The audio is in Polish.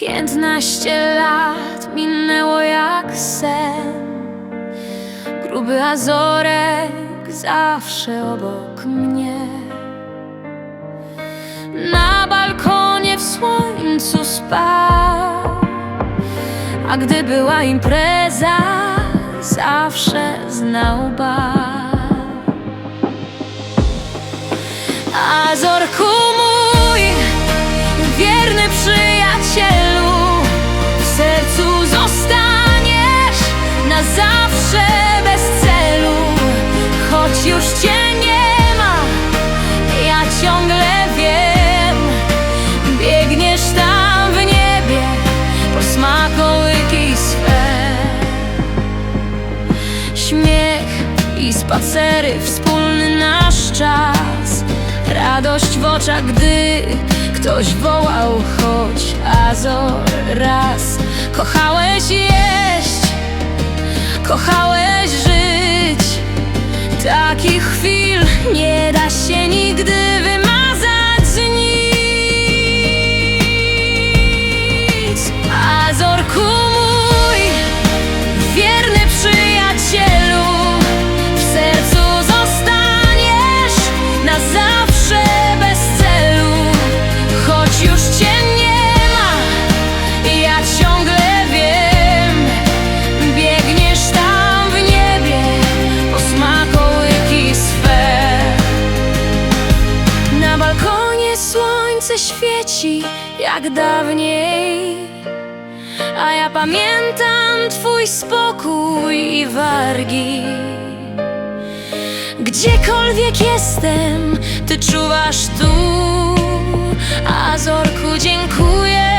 Piętnaście lat minęło jak sen. Gruby Azorek zawsze obok mnie. Na balkonie w słońcu spał. A gdy była impreza Zawsze znał bar bez celu Choć już cię nie ma Ja ciągle wiem. Biegniesz tam w niebie Po smakołyki swe. Śmiech i spacery Wspólny nasz czas. Radość w oczach, gdy ktoś wołał choć Azor raz. Kochałeś jeść, kochałeś żyć. Takich chwil nie da się nigdy wymazać z nic Azorku balkonie słońce świeci jak dawniej. A ja pamiętam twój spokój i wargi. Gdziekolwiek jestem, ty czuwasz tu. Azorku, dziękuję